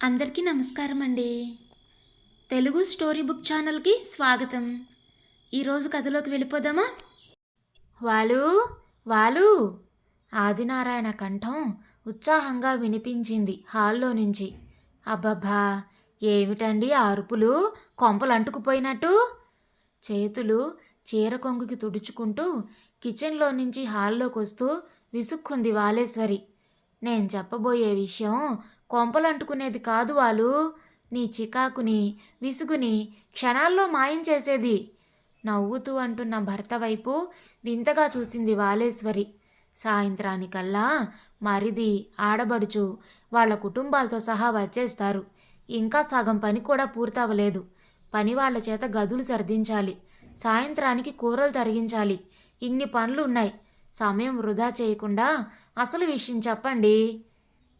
అందరికీ నమస్కారం అండి. తెలుగు స్టోరీ బుక్ ఛానల్కి స్వాగతం. ఈరోజు కథలోకి వెళ్ళిపోదామా? వాలు వాలు! ఆదినారాయణ కంఠం ఉత్సాహంగా వినిపించింది హాల్లో నుంచి. అబ్బబ్బా! ఏమిటండి ఆ అరుపులు? కొంపలు అంటుకుపోయినట్టు చేతులు చీర కొంగుకి తుడుచుకుంటూ కిచెన్లో నుంచి హాల్లోకి వస్తూ విసుక్కుంది వాలేశ్వరి. నేను చెప్పబోయే విషయం కొంపలంటుకునేది కాదు వాళ్ళు నీ చికాకుని విసుగుని క్షణాల్లో మాయం చేసేది. నవ్వుతూ అంటున్న భర్త వైపు వింతగా చూసింది వాలేశ్వరి. సాయంత్రానికల్లా మరిది ఆడబడుచు వాళ్ళ కుటుంబాలతో సహా వచ్చేస్తారు. ఇంకా సగం పని కూడా పూర్తవలేదు. పని వాళ్ళ చేత గదులు సర్దించాలి. సాయంత్రానికి కూరలు తరిగించాలి. ఇన్ని పనులు ఉన్నాయి సమయం వృధా చేయకుండా అసలు విషయం చెప్పండి.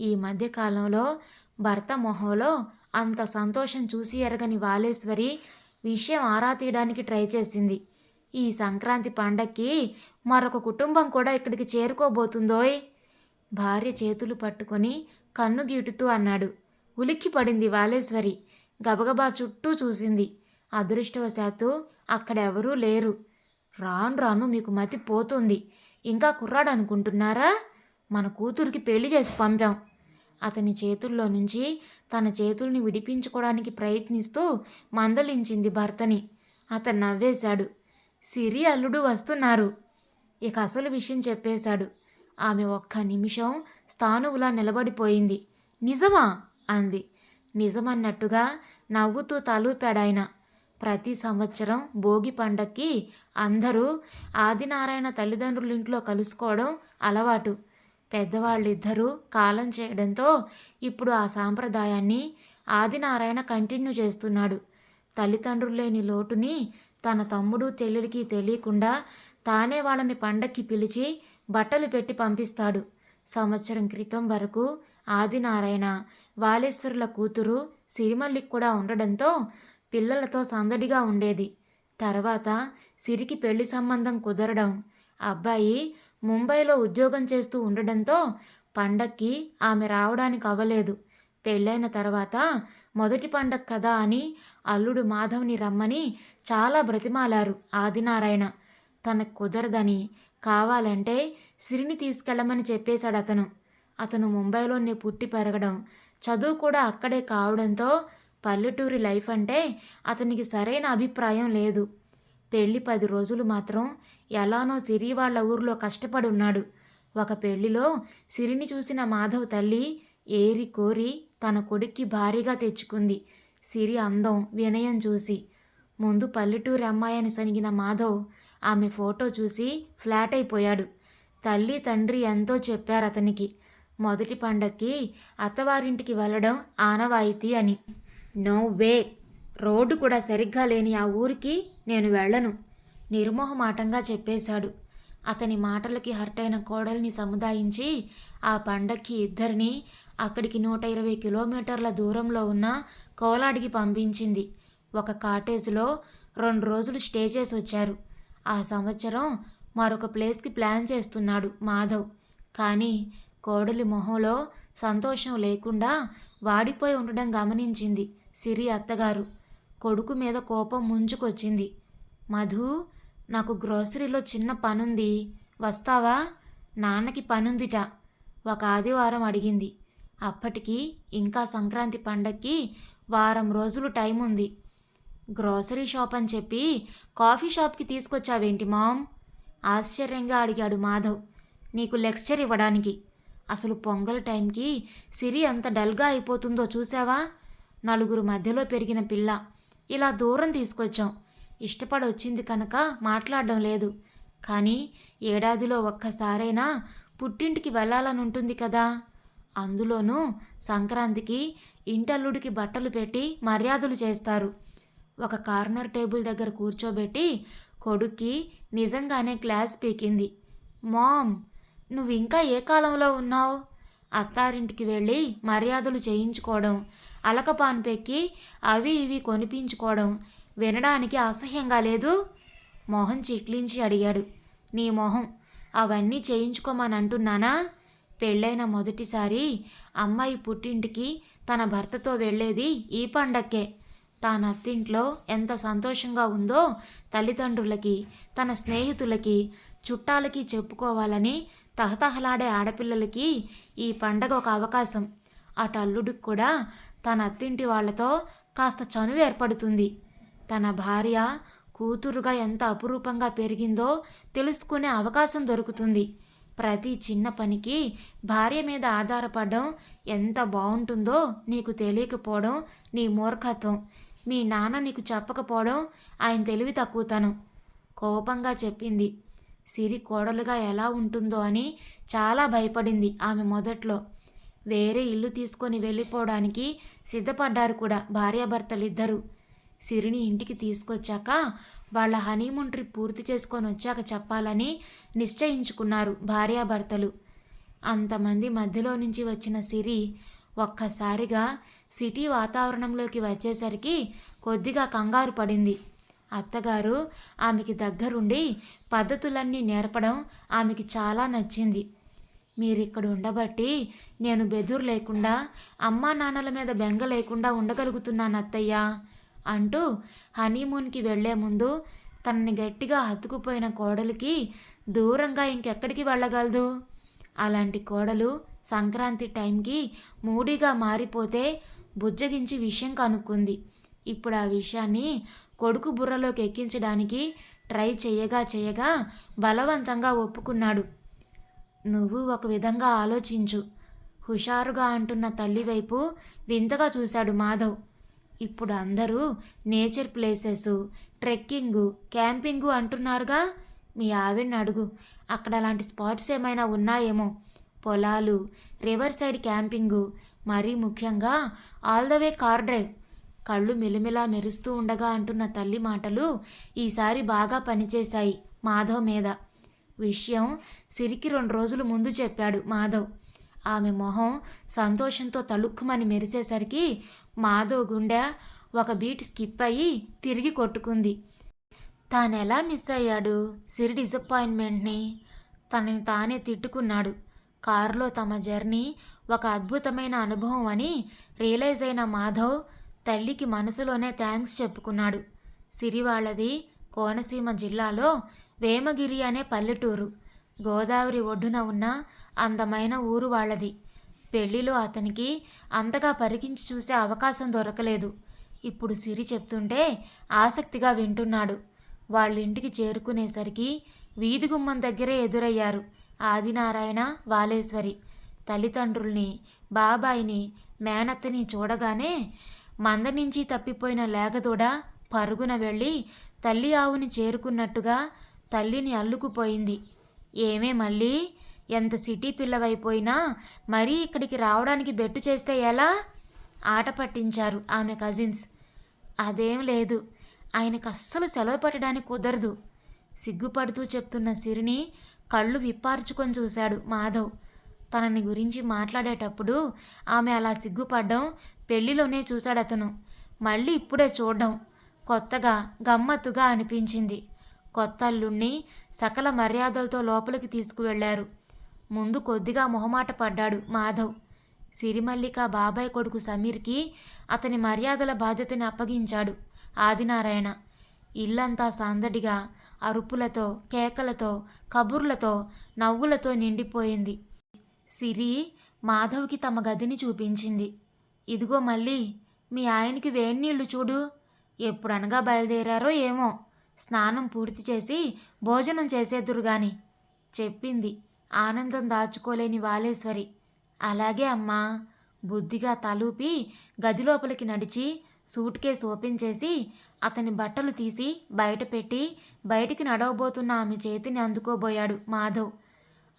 ఈ మధ్యకాలంలో భర్త మొహంలో అంత సంతోషం చూసి ఎరగని వాలేశ్వరి విషయం ఆరా తీయడానికి ట్రై చేసింది. ఈ సంక్రాంతి పండక్కి మరొక కుటుంబం కూడా ఇక్కడికి చేరుకోబోతుందోయ్? భార్య చేతులు పట్టుకొని కన్ను గీటుతూ అన్నాడు. ఉలిక్కి పడింది వాలేశ్వరి గబగబా చుట్టూ చూసింది. అదృష్టవశాత్తు అక్కడెవరూ లేరు. రాను రాను మీకు మతి పోతుంది. ఇంకా కుర్రాడు అనుకుంటున్నారా మన కూతురికి పెళ్ళి చేసి పంపాం. అతని చేతుల్లో నుంచి తన చేతుల్ని విడిపించుకోవడానికి ప్రయత్నిస్తూ మందలించింది భర్తని. అతను నవ్వేశాడు. సిరి అల్లుడు వస్తున్నారు. ఇక అసలు విషయం చెప్పేశాడు. ఆమె ఒక్క నిమిషం స్థానువులా నిలబడిపోయింది. నిజమా? అంది. నిజమన్నట్టుగా నవ్వుతూ తలూపాడాయన. ప్రతి సంవత్సరం భోగి పండక్కి అందరూ ఆదినారాయణ తల్లిదండ్రుల ఇంట్లో కలుసుకోవడం అలవాటు. పెద్దవాళ్ళిద్దరూ కాలం చేయడంతో ఇప్పుడు ఆ సాంప్రదాయాన్ని ఆదినారాయణ కంటిన్యూ చేస్తున్నాడు. తల్లిదండ్రులు లేని లోటుని తన తమ్ముడు చెల్లెలికి తెలియకుండా తానే వాళ్ళని పండక్కి పిలిచి బట్టలు పెట్టి పంపిస్తాడు. సంవత్సరం క్రితం వరకు ఆదినారాయణ వాలేశ్వరుల కూతురు సిరిమల్లికి కూడా ఉండడంతో పిల్లలతో సందడిగా ఉండేది. తర్వాత సిరికి పెళ్ళి సంబంధం కుదరడం అబ్బాయి ముంబైలో ఉద్యోగం చేస్తూ ఉండడంతో పండక్కి ఆమె రావడానికి అవ్వలేదు. పెళ్ళైన తర్వాత మొదటి పండగ కదా అని అల్లుడు మాధవ్ని రమ్మని చాలా బ్రతిమాలారు ఆదినారాయణ. తనకు కుదరదని కావాలంటే సిరిని తీసుకెళ్ళమని చెప్పేశాడు అతను. అతను ముంబైలోనే పుట్టి పెరగడం చదువు కూడా అక్కడే కావడంతో పల్లెటూరి లైఫ్ అంటే అతనికి సరైన అభిప్రాయం లేదు. పెళ్ళి పది రోజులు మాత్రం ఎలానో సిరి వాళ్ళ ఊర్లో కష్టపడి ఉన్నాడు. ఒక పెళ్ళిలో సిరిని చూసిన మాధవ్ తల్లి ఏరి కోరి తన కొడుక్కి భారీగా తెచ్చుకుంది. సిరి అందం వినయం చూసి. ముందు పల్లెటూరి అమ్మాయిని సనిగిన మాధవ్ ఆమె ఫోటో చూసి ఫ్లాట్ అయిపోయాడు. తల్లి తండ్రి ఎంతో చెప్పారు అతనికి. మొదటి పండక్కి అత్తవారింటికి వెళ్ళడం ఆనవాయితీ అని. No way! రోడ్డు కూడా సరిగ్గా లేని ఆ ఊరికి నేను వెళ్ళను. నిర్మోహమాటంగా చెప్పేశాడు. అతని మాటలకి హర్ట్ అయిన కోడల్ని సముదాయించి ఆ పండక్కి ఇద్దరిని అక్కడికి నూట ఇరవై కిలోమీటర్ల దూరంలో ఉన్న కోలాడికి పంపించింది. ఒక కాటేజ్లో రెండు రోజులు స్టే చేసి వచ్చారు ఆ సంవత్సరం మరొక ప్లేస్కి ప్లాన్ చేస్తున్నాడు మాధవ్. కానీ కోడలి మొహంలో సంతోషం లేకుండా వాడిపోయి ఉండడం గమనించింది సిరి అత్తగారు. కొడుకు మీద కోపం ముంచుకొచ్చింది. మధు నాకు గ్రోసరీలో చిన్న పనుంది. వస్తావా? నాన్నకి పనుందిట. ఒక ఆదివారం అడిగింది. అప్పటికి ఇంకా సంక్రాంతి పండక్కి వారం రోజులు టైం ఉంది గ్రోసరీ షాప్ అని చెప్పి కాఫీ షాప్కి తీసుకొచ్చావేంటి మామ్? ఆశ్చర్యంగా అడిగాడు మాధవ్. నీకు లెక్చర్ ఇవ్వడానికి. అసలు పొంగల్ టైంకి సిరి అంత డల్గా అయిపోతుందో చూసావా? నలుగురు మధ్యలో పెరిగిన పిల్ల. ఇలా దూరం తీసుకొచ్చాం. ఇష్టపడి వచ్చింది కనుక మాట్లాడడం లేదు. కానీ ఏడాదిలో ఒక్కసారైనా పుట్టింటికి వెళ్ళాలని ఉంటుంది కదా. అందులోనూ సంక్రాంతికి ఇంటల్లుడికి బట్టలు పెట్టి మర్యాదలు చేస్తారు. ఒక కార్నర్ టేబుల్ దగ్గర కూర్చోబెట్టి కొడుక్కి నిజంగానే క్లాస్ పీకింది. మామ్ నువ్వు ఇంకా ఏ కాలంలో ఉన్నావు? అత్తారింటికి వెళ్ళి మర్యాదలు చేయించుకోవడం అలకపాన్ పెక్కి అవి ఇవి కొనిపించుకోవడం వినడానికి అసహ్యంగా లేదు? మొహం చిట్లించి అడిగాడు. నీ మొహం అవన్నీ చేయించుకోమని అంటున్నానా పెళ్ళైన మొదటిసారి అమ్మాయి పుట్టింటికి తన భర్తతో వెళ్ళేది ఈ పండక్కే. తన అత్తింట్లో ఎంత సంతోషంగా ఉందో తల్లిదండ్రులకి తన స్నేహితులకి చుట్టాలకి చెప్పుకోవాలని తహతహలాడే ఆడపిల్లలకి ఈ పండగ ఒక అవకాశం. అటు అల్లుడికి కూడా తన అత్తింటి వాళ్ళతో కాస్త చనువు ఏర్పడుతుంది. తన భార్య కూతురుగా ఎంత అపురూపంగా పెరిగిందో తెలుసుకునే అవకాశం దొరుకుతుంది. ప్రతి చిన్న పనికి భార్య మీద ఆధారపడడం ఎంత బాగుంటుందో నీకు తెలియకపోవడం నీ మూర్ఖత్వం. మీ నాన్న నీకు చెప్పకపోవడం ఆయన తెలివి తక్కువతనం. కోపంగా చెప్పింది. సిరి కోడలుగా ఎలా ఉంటుందో అని చాలా భయపడింది ఆమె మొదట్లో. వేరే ఇల్లు తీసుకొని వెళ్ళిపోవడానికి సిద్ధపడ్డారు కూడా భార్యాభర్తలిద్దరూ. సిరిని ఇంటికి తీసుకొచ్చాక వాళ్ళ హనీమూన్ ట్రిప్ పూర్తి చేసుకొని వచ్చాక చెప్పాలని నిశ్చయించుకున్నారు భార్యాభర్తలు. అంతమంది మధ్యలో నుంచి వచ్చిన సిరి ఒక్కసారిగా సిటీ వాతావరణంలోకి వచ్చేసరికి కొద్దిగా కంగారు పడింది. అత్తగారు ఆమెకి దగ్గరుండి పద్ధతులన్నీ నేర్పడం ఆమెకి చాలా నచ్చింది. మీరిక్కడ ఉండబట్టి నేను బెదురు లేకుండా అమ్మా నాన్నల మీద బెంగ లేకుండా ఉండగలుగుతున్నాను అత్తయ్య అంటూ హనీమూన్కి వెళ్ళే ముందు తనని గట్టిగా హత్తుకుపోయిన కోడలికి దూరంగా ఇంకెక్కడికి వెళ్ళగలదు? అలాంటి కోడలు సంక్రాంతి టైంకి మూడీగా మారిపోతే బుజ్జగించి విషయం కనుక్కుంది. ఇప్పుడు ఆ విషయాన్ని కొడుకు బుర్రలోకి ఎక్కించడానికి ట్రై చేయగా చేయగా బలవంతంగా ఒప్పుకున్నాడు. నువ్వు ఒక విధంగా ఆలోచించు. హుషారుగా అంటున్న తల్లి వైపు వింతగా చూశాడు మాధవ్. ఇప్పుడు అందరూ నేచర్ ప్లేసెస్ ట్రెక్కింగు క్యాంపింగు అంటున్నారుగా? మీ ఆవిడని అడుగు. అక్కడ అలాంటి స్పాట్స్ ఏమైనా ఉన్నాయేమో? పొలాలు రివర్ సైడ్ క్యాంపింగు మరీ ముఖ్యంగా all the way car drive. కళ్ళు మిలిమిలా మెరుస్తూ ఉండగా అంటున్న తల్లి మాటలు ఈసారి బాగా పనిచేశాయి మాధవ్ మీద. విషయం సిరికి రెండు రోజులు ముందు చెప్పాడు మాధవ్. ఆమె మొహం సంతోషంతో తళుక్కుమని మెరిసేసరికి మాధవ్ గుండె ఒక బీట్ స్కిప్ అయ్యి తిరిగి కొట్టుకుంది. తానెలా మిస్ అయ్యాడు సిరి డిసప్పాయింట్మెంట్ని? తనని తానే తిట్టుకున్నాడు. కారులో తమ జర్నీ ఒక అద్భుతమైన అనుభవం అని రియలైజ్ అయిన మాధవ్ తల్లికి మనసులోనే థ్యాంక్స్ చెప్పుకున్నాడు. సిరి వాళ్ళది కోనసీమ జిల్లాలో వేమగిరి అనే పల్లెటూరు. గోదావరి ఒడ్డున ఉన్న అందమైన ఊరు వాళ్ళది. పెళ్ళిలో అతనికి అంతగా పరికించి చూసే అవకాశం దొరకలేదు. ఇప్పుడు సిరి చెప్తుంటే ఆసక్తిగా వింటున్నాడు. వాళ్ళ ఇంటికి చేరుకునేసరికి వీధి గుమ్మం దగ్గరే ఎదురయ్యారు ఆదినారాయణ వాలేశ్వరి. తల్లిదండ్రుల్ని బాబాయిని మేనత్తని చూడగానే మంద నుంచి తప్పిపోయిన లేగదూడ పరుగున వెళ్ళి తల్లి ఆవుని చేరుకున్నట్టుగా తల్లిని అల్లుకుపోయింది. ఏమే మళ్ళీ? ఎంత సిటీ పిల్లవైపోయినా మరీ ఇక్కడికి రావడానికి బెట్టు చేస్తే ఎలా? ఆట పట్టించారు ఆమె కజిన్స్. అదేం లేదు. ఆయనకు అస్సలు సెలవు పెట్టడానికి కుదరదు. సిగ్గుపడుతూ చెప్తున్న సిరిని కళ్ళు విప్పార్చుకొని చూశాడు మాధవ్. తనని గురించి మాట్లాడేటప్పుడు ఆమె అలా సిగ్గుపడ్డం పెళ్ళిలోనే చూశాడు అతను మళ్ళీ ఇప్పుడే చూడడం. కొత్తగా గమ్మత్తుగా అనిపించింది. కొత్త అల్లుణ్ణి సకల మర్యాదలతో లోపలికి తీసుకువెళ్ళారు ముందు కొద్దిగా మొహమాట పడ్డాడు మాధవ్. సిరిమల్లిక బాబాయ్ కొడుకు సమీర్కి అతని మర్యాదల బాధ్యతని అప్పగించాడు ఆదినారాయణ. ఇల్లంతా సందడిగా అరుపులతో కేకలతో కబుర్లతో నవ్వులతో నిండిపోయింది. సిరి మాధవ్కి తమ గదిని చూపించింది. ఇదిగో మళ్ళీ మీ ఆయనకి వేన్నీళ్ళు చూడు. ఎప్పుడనగా బయలుదేరారో ఏమో. స్నానం పూర్తి చేసి భోజనం చేసేద్దురు గాని చెప్పింది. ఆనందం దాచుకోలేని వాలేశ్వరి. అలాగే అమ్మా బుద్ధిగా తలూపి గదిలోపలికి నడిచి సూట్ కేసు ఓపెన్ చేసి అతని బట్టలు తీసి బయట పెట్టి బయటికి నడవబోతున్న ఆమె చేతిని అందుకోబోయాడు మాధవ్.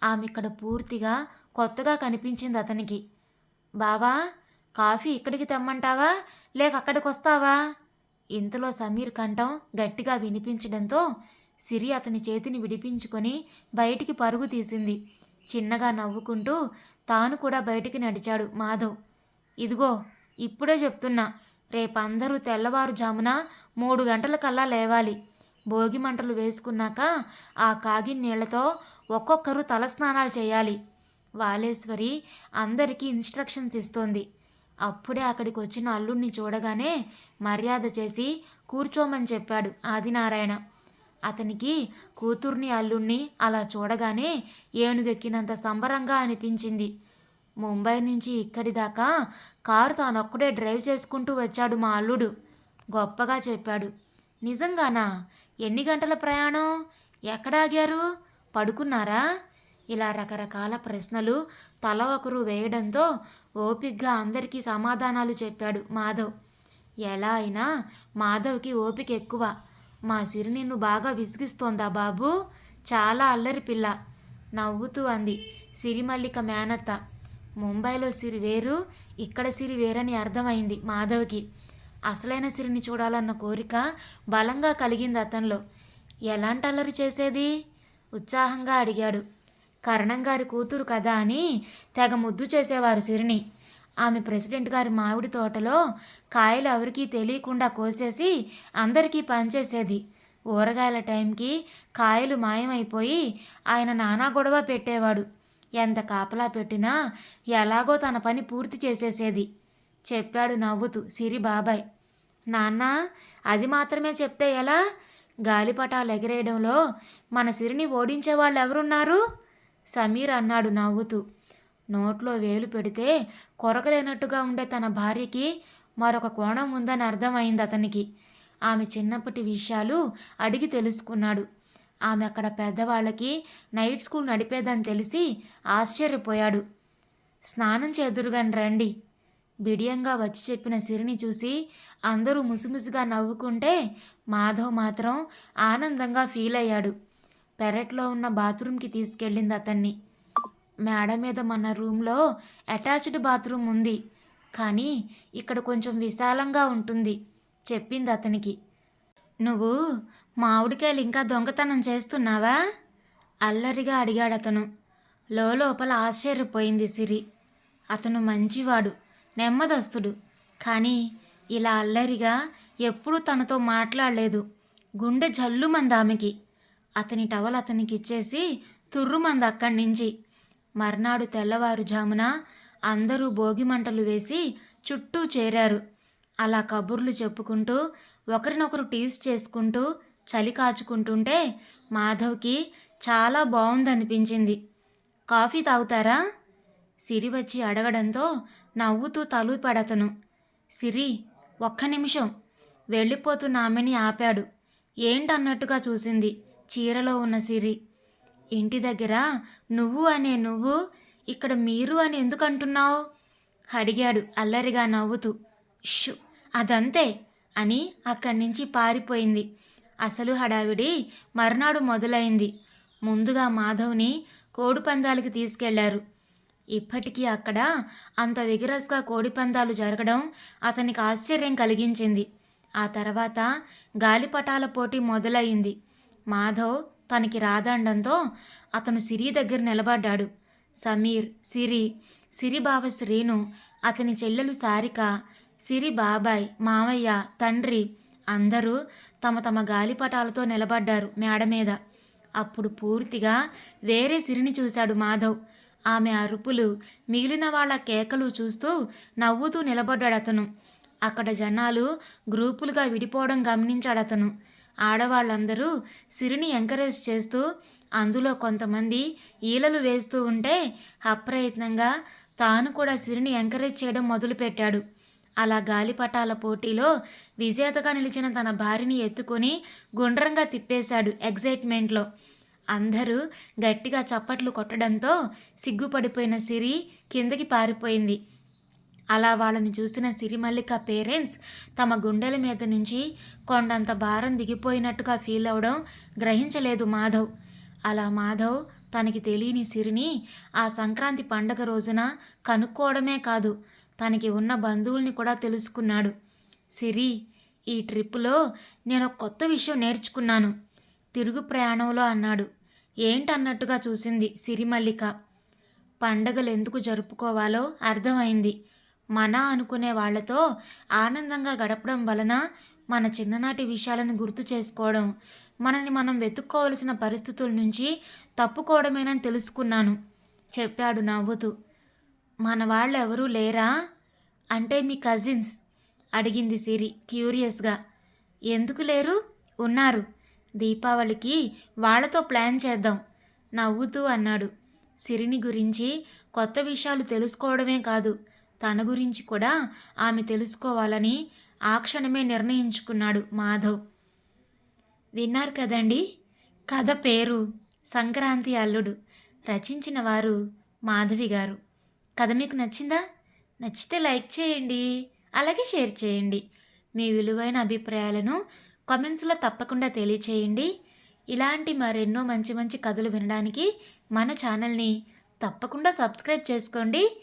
ఆమె ఇక్కడ పూర్తిగా కొత్తగా కనిపించింది అతనికి. బావా కాఫీ ఇక్కడికి తెమ్మంటావా? లేక అక్కడికి వస్తావా ఇంతలో సమీర్ కంఠం గట్టిగా వినిపించడంతో సిరి అతని చేతిని విడిపించుకొని బయటికి పరుగు తీసింది. చిన్నగా నవ్వుకుంటూ తాను కూడా బయటికి నడిచాడు మాధవ్. ఇదిగో ఇప్పుడే చెప్తున్నా రేపందరూ తెల్లవారుజామున మూడు గంటలకల్లా లేవాలి. భోగి మంటలు వేసుకున్నాక ఆ కాగి నీళ్ళతో ఒక్కొక్కరు తలస్నానాలు చేయాలి. వాలేశ్వరి అందరికీ ఇన్స్ట్రక్షన్స్ ఇస్తోంది. అప్పుడే అక్కడికి వచ్చిన అల్లుడిని చూడగానే మర్యాద చేసి కూర్చోమని చెప్పాడు ఆదినారాయణ. అతనికి కూతుర్ని అల్లుణ్ణి అలా చూడగానే ఏనుగెక్కినంత సంబరంగా అనిపించింది. ముంబై నుంచి ఇక్కడి దాకా కారు తానొక్కడే డ్రైవ్ చేసుకుంటూ వచ్చాడు మా అల్లుడు. గొప్పగా చెప్పాడు. నిజంగానా? ఎన్ని గంటల ప్రయాణం? ఎక్కడ ఆగారు? పడుకున్నారా? ఇలా రకరకాల ప్రశ్నలు తల ఒకరు వేయడంతో ఓపిగ్గా అందరికీ సమాధానాలు చెప్పాడు మాధవ్. ఎలా అయినా మాధవ్కి ఓపిక ఎక్కువ. మా సిరి నిన్ను బాగా విసిగిస్తోందా బాబు? చాలా అల్లరి పిల్ల నవ్వుతూ అంది సిరిమల్లిక మేనత్త. ముంబైలో సిరి వేరు ఇక్కడ సిరి వేరని అర్థమైంది మాధవ్కి. అసలైన సిరిని చూడాలన్న కోరిక బలంగా కలిగింది అతనిలో. ఎలాంటి అల్లరి చేసేది? ఉత్సాహంగా అడిగాడు. కరణం గారి కూతురు కదా అని తెగ ముద్దు చేసేవారు సిరిని. ఆమె ప్రెసిడెంట్ గారి మామిడి తోటలో కాయలు ఎవరికీ తెలియకుండా కోసేసి అందరికీ పనిచేసేది ఊరగాయల టైంకి కాయలు మాయమైపోయి ఆయన నానా గొడవ పెట్టేవాడు. ఎంత కాపలా పెట్టినా ఎలాగో తన పని పూర్తి చేసేసేది. చెప్పాడు నవ్వుతూ సిరి బాబాయ్. నాన్న అది మాత్రమే చెప్తే ఎలా? గాలిపటాలు ఎగిరేయడంలో మన సిరిని ఓడించే వాళ్ళు ఎవరున్నారు సమీర్ అన్నాడు నవ్వుతూ. నోట్లో వేలు పెడితే కొరకలేనట్టుగా ఉండే తన భార్యకి మరొక కోణం ఉందని అర్థమైంది అతనికి. ఆమె చిన్నప్పటి విషయాలు అడిగి తెలుసుకున్నాడు. ఆమె అక్కడ పెద్దవాళ్ళకి నైట్ స్కూల్ నడిపేదని తెలిసి ఆశ్చర్యపోయాడు. స్నానం చేదురుగాని రండి. బిడియంగా వచ్చి చెప్పిన సిరిని చూసి అందరూ ముసిముసిగా నవ్వుకుంటే మాధవ్ మాత్రం ఆనందంగా ఫీల్ అయ్యాడు పెరట్లో ఉన్న బాత్రూమ్కి తీసుకెళ్ళింది అతన్ని. మేడ మీద మన రూమ్లో అటాచ్డ్ బాత్రూమ్ ఉంది. కానీ ఇక్కడ కొంచెం విశాలంగా ఉంటుంది చెప్పింది అతనికి. నువ్వు మామిడికాయలు ఇంకా దొంగతనం చేస్తున్నావా? అల్లరిగా అడిగాడు అతను. లోపల ఆశ్చర్యపోయింది సిరి. అతను మంచివాడు నెమ్మదస్తుడు కానీ ఇలా అల్లరిగా ఎప్పుడూ తనతో మాట్లాడలేదు. గుండె జల్లుమంది ఆమెకి అతని టవల్ అతనికి ఇచ్చేసి తుర్రుమంది అక్కడి నుంచి మర్నాడు తెల్లవారుజామున అందరూ భోగిమంటలు వేసి చుట్టూ చేరారు. అలా కబుర్లు చెప్పుకుంటూ ఒకరినొకరు టీస్ చేసుకుంటూ చలి కాచుకుంటుంటే మాధవ్కి చాలా బాగుందనిపించింది కాఫీ తాగుతారా? సిరి వచ్చి అడగడంతో నవ్వుతూ తలుపడతను. సిరి ఒక్క నిమిషం. వెళ్ళిపోతున్న ఆమెని ఆపాడు. ఏంటన్నట్టుగా చూసింది చీరలో ఉన్న సిరి. ఇంటి దగ్గర నువ్వు అనే నువ్వు ఇక్కడ మీరు అని ఎందుకు అంటున్నావు అడిగాడు అల్లరిగా నవ్వుతూ. షు అదంతే అని అక్కడి నుంచి పారిపోయింది. అసలు హడావిడి మర్నాడు మొదలైంది. ముందుగా మాధవ్ని కోడిపందాలకి తీసుకెళ్ళారు. ఇప్పటికీ అక్కడ అంత విగరస్గా కోడిపందాలు జరగడం అతనికి ఆశ్చర్యం కలిగించింది. ఆ తర్వాత గాలిపటాల పోటీ మొదలైంది. మాధవ్ తనకి రాదండంతో అతను సిరి దగ్గర నిలబడ్డాడు. సమీర్ సిరి సిరి బావ శ్రీను అతని చెల్లెలు సారిక సిరి బాబాయ్ మామయ్య తండ్రి అందరూ తమ తమ గాలిపటాలతో నిలబడ్డారు మేడ మీద అప్పుడు పూర్తిగా వేరే సిరిని చూశాడు మాధవ్. ఆమె అరుపులు మిగిలిన వాళ్ళ కేకలు చూస్తూ నవ్వుతూ నిలబడ్డాడు అతను అక్కడ జనాలు గ్రూపులుగా విడిపోవడం గమనించాడు అతను ఆడవాళ్ళందరూ సిరిని ఎంకరేజ్ చేస్తూ అందులో కొంతమంది ఈలలు వేస్తూ ఉంటే అప్రయత్నంగా తాను కూడా సిరిని ఎంకరేజ్ చేయడం మొదలుపెట్టాడు. అలా గాలిపటాల పోటీలో విజేతగా నిలిచిన తన భార్యని ఎత్తుకొని గుండ్రంగా తిప్పేశాడు ఎగ్జైట్మెంట్లో. అందరూ గట్టిగా చప్పట్లు కొట్టడంతో సిగ్గుపడిపోయిన సిరి కిందకి పారిపోయింది. అలా వాళ్ళని చూసిన సిరిమల్లిక పేరెంట్స్ తమ గుండెల మీద నుంచి కొండంత భారం దిగిపోయినట్టుగా ఫీల్ అవడం గ్రహించలేదు మాధవ్. అలా మాధవ్ తనకి తెలియని సిరిని ఆ సంక్రాంతి పండగ రోజున కనుక్కోవడమే కాదు తనకి ఉన్న బంధువుల్ని కూడా తెలుసుకున్నాడు. సిరి ఈ ట్రిప్పులో నేను కొత్త విషయం నేర్చుకున్నాను. తిరుగు ప్రయాణంలో అన్నాడు. ఏంటన్నట్టుగా చూసింది సిరిమల్లిక. పండగలు ఎందుకు జరుపుకోవాలో అర్థమైంది. మన అనుకునే వాళ్ళతో ఆనందంగా గడపడం వలన మన చిన్ననాటి విషయాలను గుర్తు చేసుకోవడం మనని మనం వెతుక్కోవలసిన పరిస్థితుల నుంచి తప్పుకోవడమేనని తెలుసుకున్నాను. చెప్పాడు నవ్వుతూ. మన వాళ్ళు ఎవరూ లేరా? అంటే మీ కజిన్స్? అడిగింది సిరి క్యూరియస్గా. ఎందుకు లేరు? ఉన్నారు. దీపావళికి వాళ్ళతో ప్లాన్ చేద్దాం నవ్వుతూ అన్నాడు. సిరిని గురించి కొత్త విషయాలు తెలుసుకోవడమే కాదు తన గురించి కూడా ఆమె తెలుసుకోవాలని ఆ క్షణమే నిర్ణయించుకున్నాడు మాధవ్. విన్నారు కదండి? కథ పేరు సంక్రాంతి అల్లుడు. రచించిన వారు మాధవి గారు. కథ మీకు నచ్చిందా? నచ్చితే లైక్ చేయండి అలాగే షేర్ చేయండి. మీ విలువైన అభిప్రాయాలను కామెంట్స్లో తప్పకుండా తెలియచేయండి. ఇలాంటి మరెన్నో మంచి మంచి కథలు వినడానికి మన ఛానల్ని తప్పకుండా సబ్స్క్రైబ్ చేసుకోండి.